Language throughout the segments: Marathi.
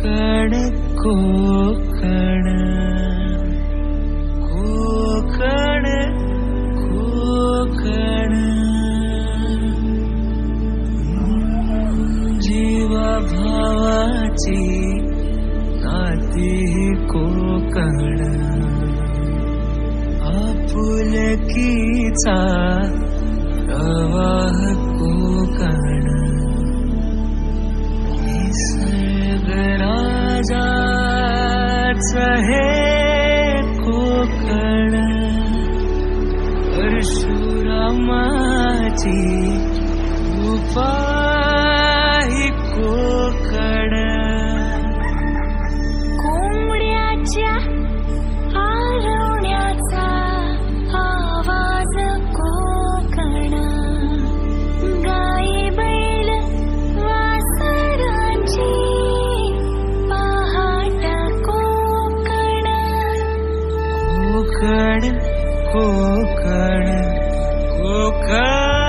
कोकण कोकण जीवा भावाची नाती कोकण. आपुलकीचा प्रवाह कोकण जा सह कोसुरमाची गुफा कोकण कोकण कोकण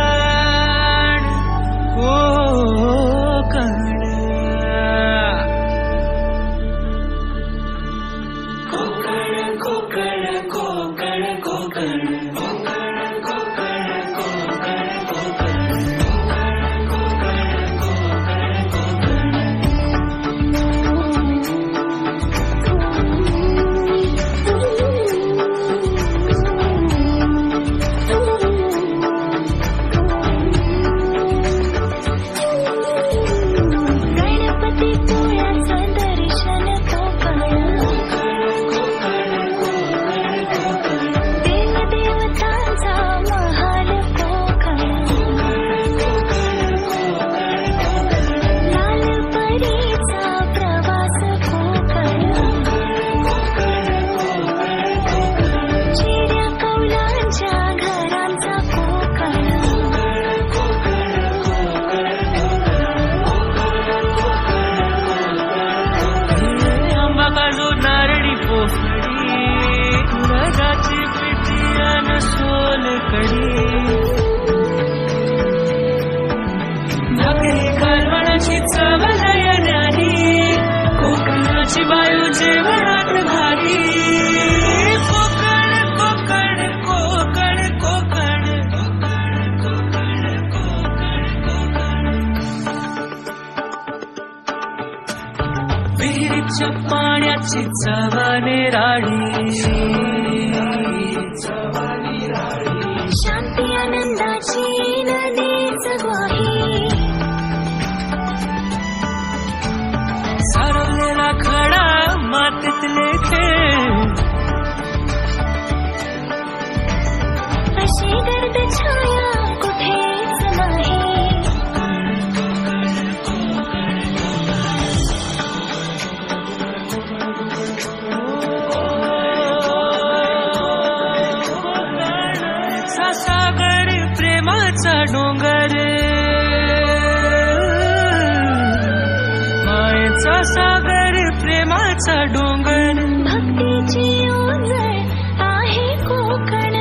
ಕಡೆ मातीतले खेळ अशी गर्द छाया कुठेच नाही सा सागर प्रेमाचा डोंगर मायेचा सागर प्रेमाचा डोंगर। भक्तीची ओझळ आहे कोकण।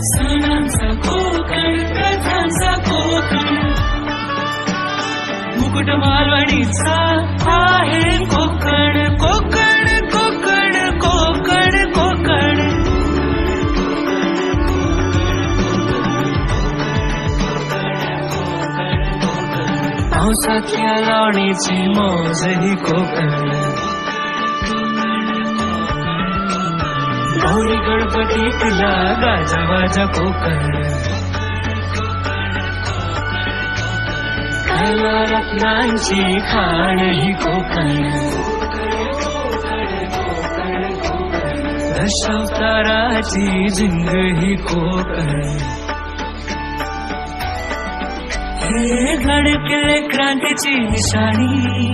सणांचा कोकण कथांचा कोकण। मुकुट मालवणीचा आहे कोकण पावसातल्या लावणीची मौज ही कोकण गौरी गणपतीतला गाजावाजा कोकण. खायला रत्नांची खाण ही कोकण. दशावताराची झिंग ही कोकण. धडकले क्रांतीची निशाणी.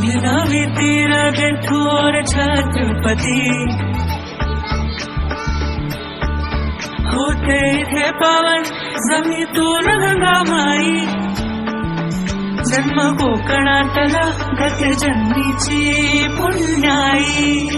भिनावी तीर थोर छत्रपती. होते हे पावन जमीतून गंगामाई जन्म कोकणातला गत जन्मीची पुण्याई.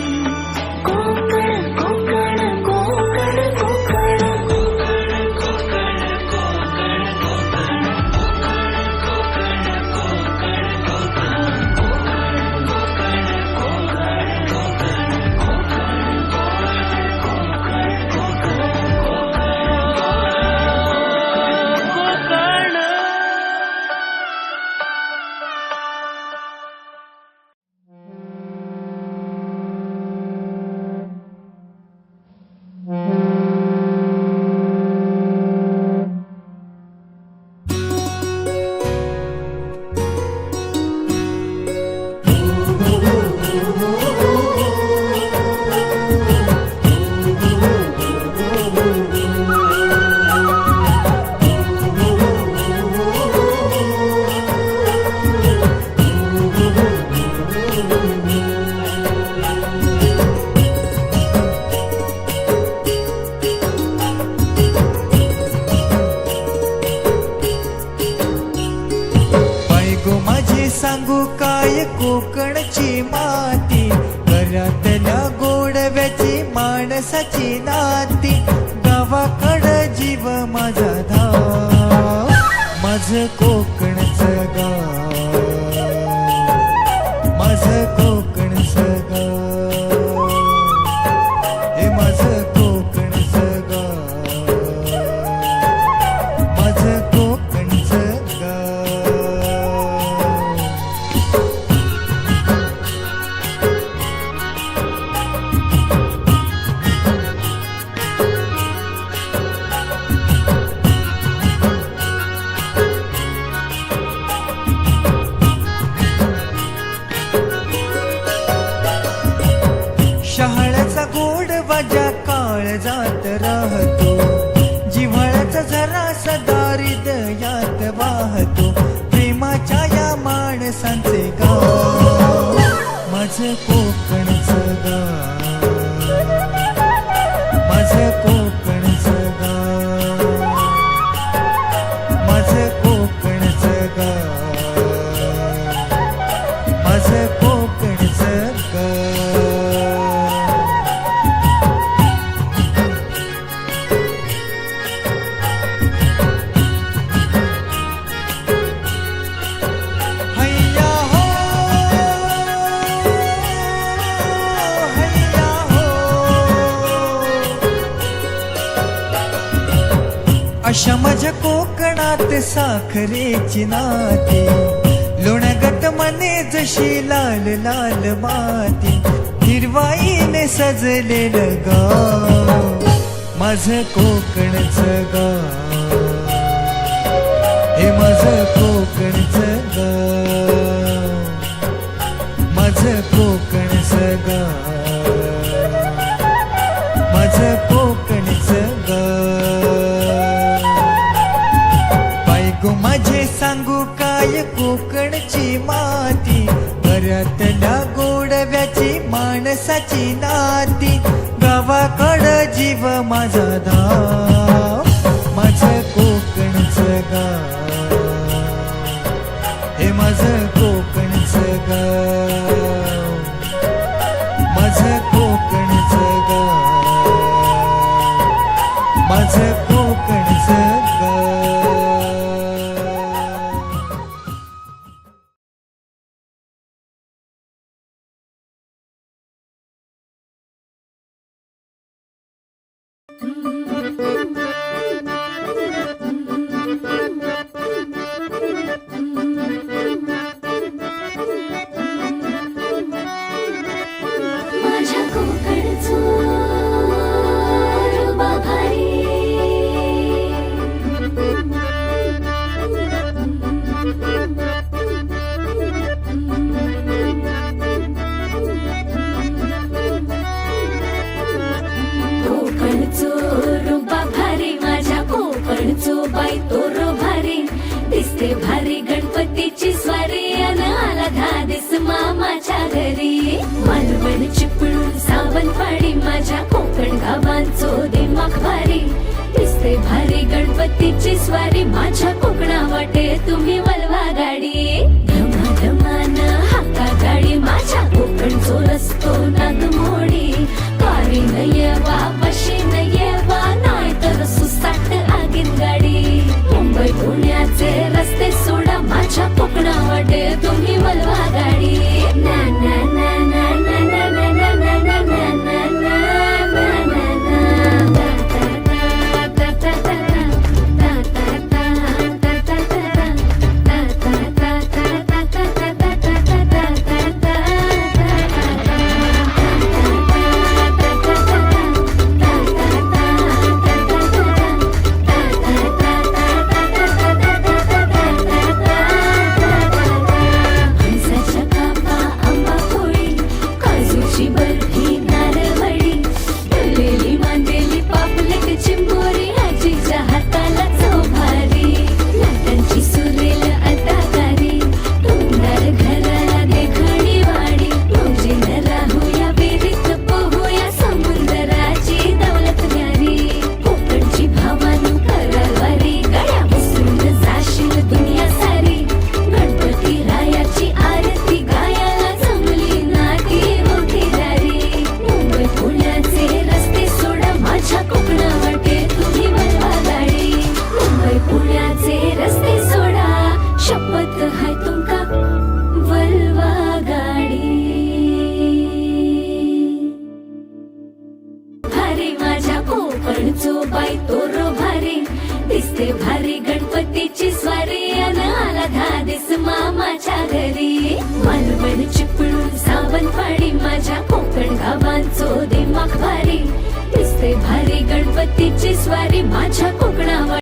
माझा धाव. माझ को झरा सदा हृदयात वाहतो. प्रेमाच्या या माणसांचे गाव. माझं कोकणचं गाव. माझं कोकणचं गाव. माझं कोकणचं गाव. माझं अशा माझ्या कोकणात साखरेची नाती. लोणगत मने जशी लाल लाल माती. हिरवाईने सजलेलं गाव. माझं कोकणचं गाव. हे माझं कोकणचं गाव. गावाकड जीव माझा धाव माझं कोकणचं गाव. हे माझं कोकणचं गाव. दिसते भारी गणपतीची स्वारी अन आला धादिस मामाच्या घरी. मालवण चिपळूण सावंतवाडी माझ्या कोकण गावांचो दिमाग भारी. दिसते भारी गणपतीची स्वारी माझ्या कोकणा वाटे तुम्ही वलवा गाडी. धमा धमान हाका गाडी माझ्या कोकणचो रस्तो नाग मोडी पाय तोर भारी दिसते भारी गणपतीची स्वारी. अन आला धादिस मामाच्या घरी. मालवण चिपळूण सावनपाडी माझ्या कोकण गावांचो दिमाग भारी दिसते भारी गणपतीची स्वारी माझ्या कोकणावर.